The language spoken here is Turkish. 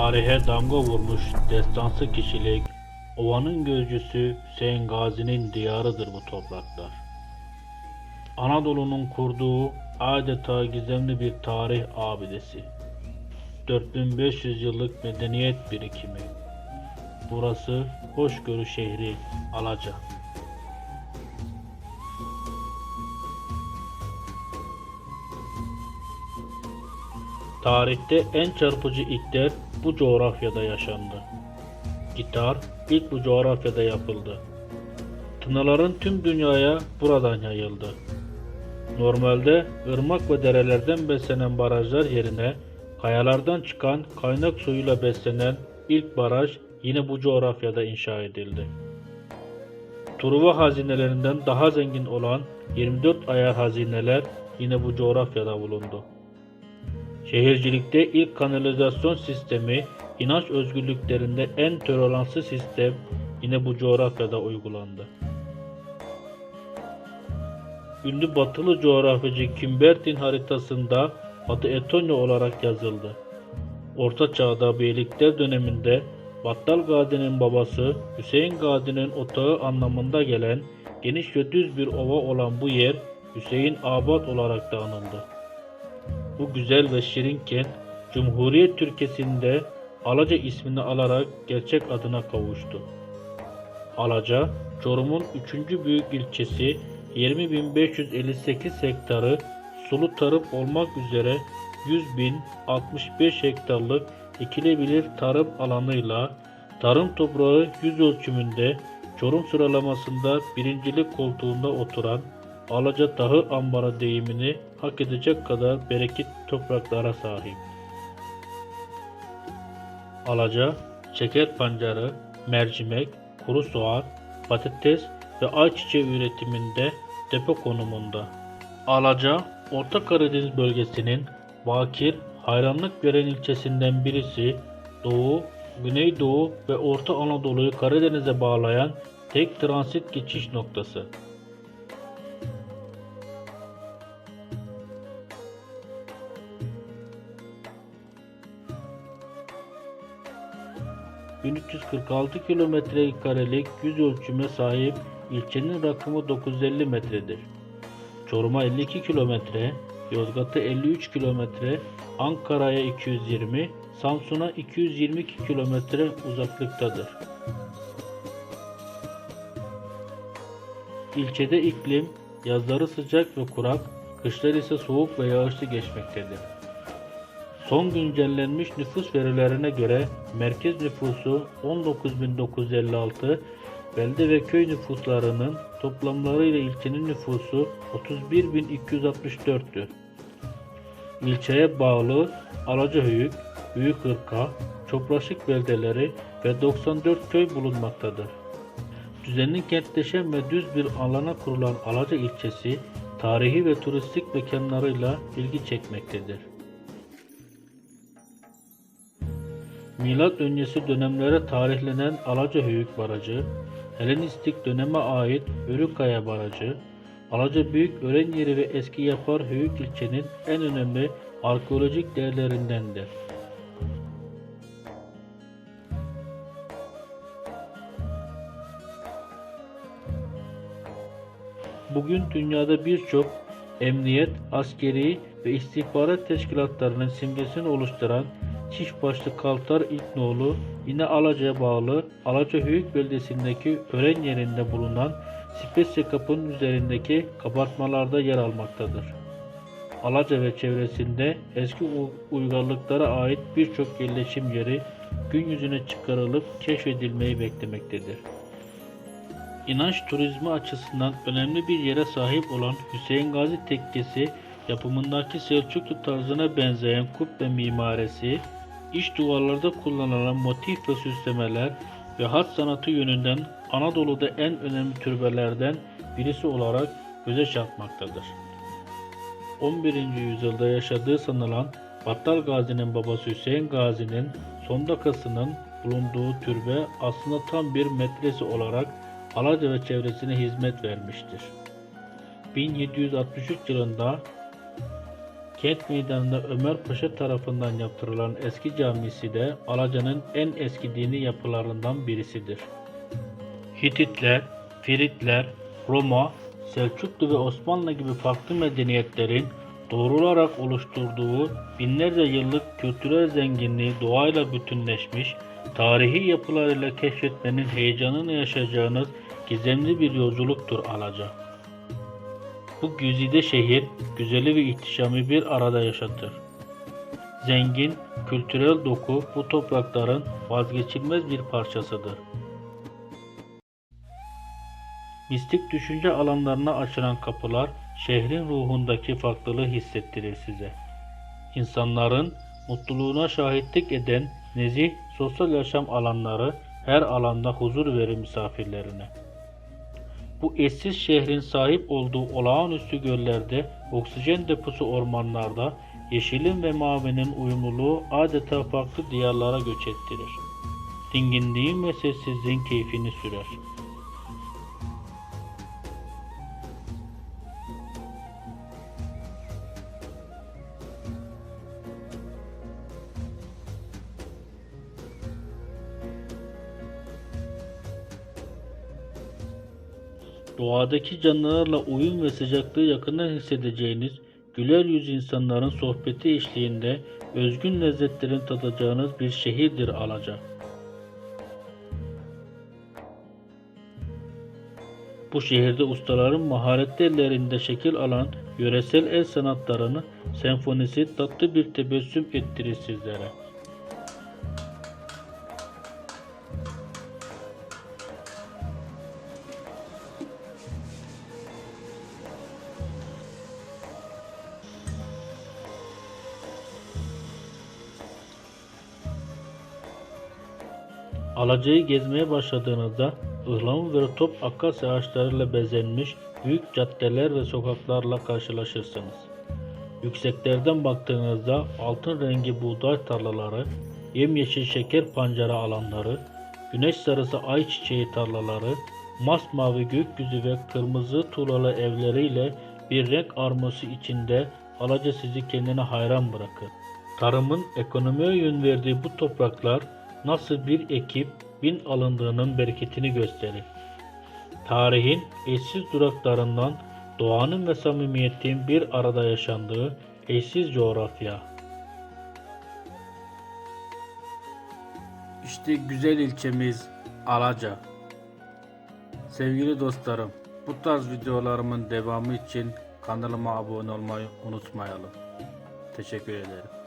Tarihe damga vurmuş destansı kişilik, ovanın gözcüsü Hüseyin Gazi'nin diyarıdır bu topraklar. Anadolu'nun kurduğu adeta gizemli bir tarih abidesi. 4500 yıllık medeniyet birikimi. Burası hoşgörü şehri Alaca. Tarihte en çarpıcı ilkler bu coğrafyada yaşandı. Gitar ilk bu coğrafyada yapıldı. Tınıların tüm dünyaya buradan yayıldı. Normalde ırmak ve derelerden beslenen barajlar yerine kayalardan çıkan kaynak suyuyla beslenen ilk baraj yine bu coğrafyada inşa edildi. Truva hazinelerinden daha zengin olan 24 ayar hazineler yine bu coğrafyada bulundu. Şehircilikte ilk kanalizasyon sistemi, inanç özgürlüklerinde en toleranslı sistem yine bu coğrafyada uygulandı. Ünlü batılı coğrafyacı Kimbertin haritasında adı Etonya olarak yazıldı. Orta Çağ'da beylikler döneminde Battal Gazi'nin babası Hüseyin Gazi'nin otağı anlamında gelen geniş ve düz bir ova olan bu yer Hüseyin Abad olarak da anıldı. Bu güzel ve şirin kent Cumhuriyet Türkiye'sinde Alaca ismini alarak gerçek adına kavuştu. Alaca, Çorum'un 3. büyük ilçesi 20.558 hektarı sulu tarım olmak üzere 100.065 hektarlık ekilebilir tarım alanıyla tarım toprağı yüz ölçümünde Çorum sıralamasında birincilik koltuğunda oturan Alaca Dağı Ambarı deyimini hak edecek kadar bereketli topraklara sahip. Alaca, şeker pancarı, mercimek, kuru soğan, patates ve ayçiçeği üretiminde depo konumunda. Alaca, Orta Karadeniz bölgesinin Bakir, hayranlık gören ilçesinden birisi, Doğu, Güneydoğu ve Orta Anadolu'yu Karadeniz'e bağlayan tek transit geçiş noktası. 1346 kilometre karelik yüz ölçüme sahip ilçenin rakımı 950 metredir. Çorum'a 52 kilometre, Yozgat'a 53 kilometre, Ankara'ya 220, Samsun'a 222 kilometre uzaklıktadır. İlçede iklim yazları sıcak ve kurak, kışları ise soğuk ve yağışlı geçmektedir. Son güncellenmiş nüfus verilerine göre merkez nüfusu 19.956, belde ve köy nüfuslarının toplamlarıyla ilçenin nüfusu 31.264'tür. İlçeye bağlı Alacahöyük, Büyükırka, Çopraşık beldeleri ve 94 köy bulunmaktadır. Düzenli kentleşen ve düz bir alana kurulan Alaca ilçesi, tarihi ve turistik mekanlarıyla ilgi çekmektedir. Milat öncesi dönemlere tarihlenen Alacahöyük Barajı, Helenistik döneme ait Örükaya Barajı, Alaca Büyük Ören Yeri ve Eski Yapar Höyük ilçenin en önemli arkeolojik değerlerindendir. Bugün dünyada birçok emniyet, askeri ve istihbarat teşkilatlarının simgesini oluşturan çift başlı Kaltar İlknoğlu yine Alaca'ya bağlı Alacahöyük beldesindeki ören yerinde bulunan Spesya Kapı'nın üzerindeki kabartmalarda yer almaktadır. Alaca ve çevresinde eski uygarlıklara ait birçok yerleşim yeri gün yüzüne çıkarılıp keşfedilmeyi beklemektedir. İnanç turizmi açısından önemli bir yere sahip olan Hüseyin Gazi Tekkesi yapımındaki Selçuklu tarzına benzeyen kubbe mimarisi, iç duvarlarda kullanılan motif ve süslemeler ve hat sanatı yönünden Anadolu'da en önemli türbelerden birisi olarak göze çarpmaktadır. 11. yüzyılda yaşadığı sanılan Battal Gazi'nin babası Hüseyin Gazi'nin son dakikasının bulunduğu türbe aslında tam bir medrese olarak Alaca ve çevresine hizmet vermiştir. 1763 yılında Kent meydanında Ömer Paşa tarafından yaptırılan eski camisi de Alaca'nın en eski dini yapılarından birisidir. Hititler, Firitler, Roma, Selçuklu ve Osmanlı gibi farklı medeniyetlerin doğrularak oluşturduğu binlerce yıllık kültürel zenginliği doğayla bütünleşmiş, tarihi yapılarıyla keşfetmenin heyecanını yaşayacağınız gizemli bir yolculuktur Alaca. Bu güzide şehir, güzeli ve ihtişamı bir arada yaşatır. Zengin, kültürel doku bu toprakların vazgeçilmez bir parçasıdır. Mistik düşünce alanlarına açılan kapılar şehrin ruhundaki farklılığı hissettirir size. İnsanların mutluluğuna şahitlik eden nezih sosyal yaşam alanları her alanda huzur verir misafirlerine. Bu eşsiz şehrin sahip olduğu olağanüstü göllerde, oksijen deposu ormanlarda, yeşilin ve mavinin uyumluluğu adeta farklı diyarlara göç ettirir. Dinginliğin ve sessizliğin keyfini sürer. Doğadaki canlılarla uyum ve sıcaklığı yakından hissedeceğiniz, güler yüz insanların sohbeti eşliğinde özgün lezzetlerin tadacağınız bir şehirdir Alaca. Bu şehirde ustaların maharetli ellerinde şekil alan yöresel el sanatlarını senfonisi tatlı bir tebessüm ettirir sizlere. Alaca'yı gezmeye başladığınızda ıhlamur ve top akasya ağaçlarıyla bezenmiş büyük caddeler ve sokaklarla karşılaşırsınız. Yükseklerden baktığınızda altın rengi buğday tarlaları, yemyeşil şeker pancarı alanları, güneş sarısı ayçiçeği tarlaları, masmavi gökyüzü ve kırmızı tuğlalı evleriyle bir renk arması içinde Alaca sizi kendine hayran bırakır. Tarımın ekonomiye yön verdiği bu topraklar nasıl bir ekip bin alındığının bereketini gösterir. Tarihin eşsiz duraklarından doğanın ve samimiyetin bir arada yaşandığı eşsiz coğrafya. İşte güzel ilçemiz Alaca. Sevgili dostlarım, bu tarz videolarımın devamı için kanalıma abone olmayı unutmayalım. Teşekkür ederim.